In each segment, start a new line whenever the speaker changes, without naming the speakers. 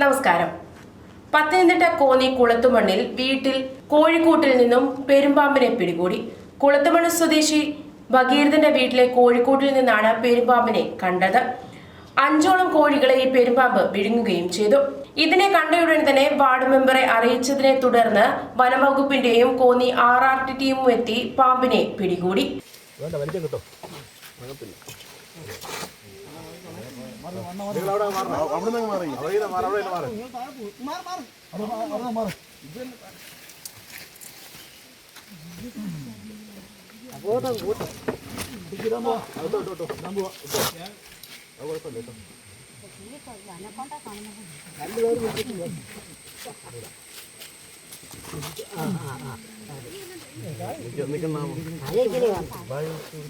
നമസ്കാരം. പത്തനംതിട്ട കോന്നി കുളത്തുമണ്ണിൽ വീട്ടിൽ കോഴിക്കൂട്ടിൽ നിന്നും പെരുമ്പാമ്പിനെ പിടികൂടി. കുളത്തുമണ്ണ് സ്വദേശി ഭഗീരഥന്റെ വീട്ടിലെ കോഴിക്കൂട്ടിൽ നിന്നാണ് പെരുമ്പാമ്പിനെ കണ്ടത്. അഞ്ചോളം കോഴികളെ ഈ പെരുമ്പാമ്പ് വിഴുങ്ങുകയും ചെയ്തു. ഇതിനെ കണ്ടയുടൻ തന്നെ വാർഡ് മെമ്പറെ അറിയിച്ചതിനെ തുടർന്ന് വനംവകുപ്പിന്റെയും കോന്നി ആർ ആർ ടി ടീമും എത്തി പാമ്പിനെ പിടികൂടി.
അതെങ്ങനെ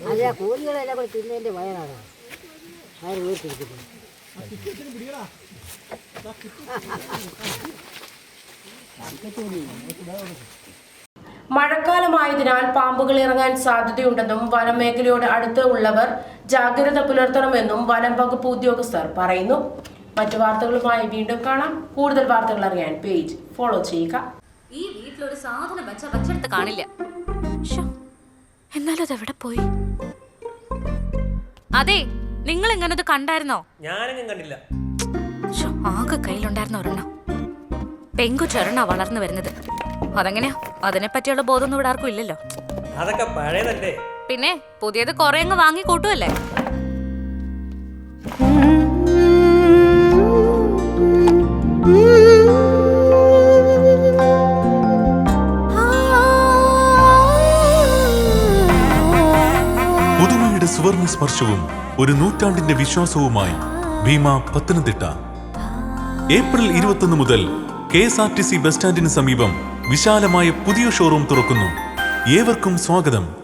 അതെ ആ കോഴികളെല്ലാം കൂടെ തിന്നതിന്റെ വയറാണ് വയറ് വീട്ടിരിക്കുന്നത്
മഴക്കാലമായതിനാൽ പാമ്പുകൾ ഇറങ്ങാൻ സാധ്യതയുണ്ടെന്നും വനം മേഖലയോട് അടുത്ത് ഉള്ളവർ ജാഗ്രത പുലർത്തണമെന്നും വനം വകുപ്പ് ഉദ്യോഗസ്ഥർ പറയുന്നു. മറ്റു വാർത്തകളുമായി വീണ്ടും കാണാം. കൂടുതൽ വാർത്തകൾ അറിയാൻ പേജ് ഫോളോ ചെയ്യുക.
ഈ വീട്ടിലൊരു സാധനം വെച്ച വെച്ചെടുത്ത് കാണില്ല. ശ്ശോ, എന്നാലും അതെവിടെ പോയി? അതെ നിങ്ങൾ എങ്ങനെ ഇത് കണ്ടായിരുന്നോ?
ഞാനെങ്ങും കണ്ടില്ല.
ശ്ശോ, ആകെ കയ്യിലുണ്ടായിരുന്ന ഒരെണ്ണം. പെങ്കുച്ചൊരെണ്ണ വളർന്നു വരുന്നത്. അതെങ്ങനെയാ? അതിനെ പറ്റിയുള്ള ബോധമൊന്നും ഇവിടെ ആർക്കും ഇല്ലല്ലോ.
അതൊക്കെ പഴയതല്ലേ?
പിന്നെ പുതിയത് കുറെ അങ്ങ് വാങ്ങി കൂട്ടുമല്ലേ
പുതുമയുടെ സുവർണ സ്പർശവും ഒരു നൂറ്റാണ്ടിന്റെ വിശ്വാസവുമായി ഭീമ പത്തനംതിട്ട. ഏപ്രിൽ ഇരുപത്തൊന്ന് മുതൽ K S R T C bus സ്റ്റാൻഡിന് സമീപം വിശാലമായ പുതിയ ഷോറൂം തുറക്കുന്നു. ഏവർക്കും സ്വാഗതം.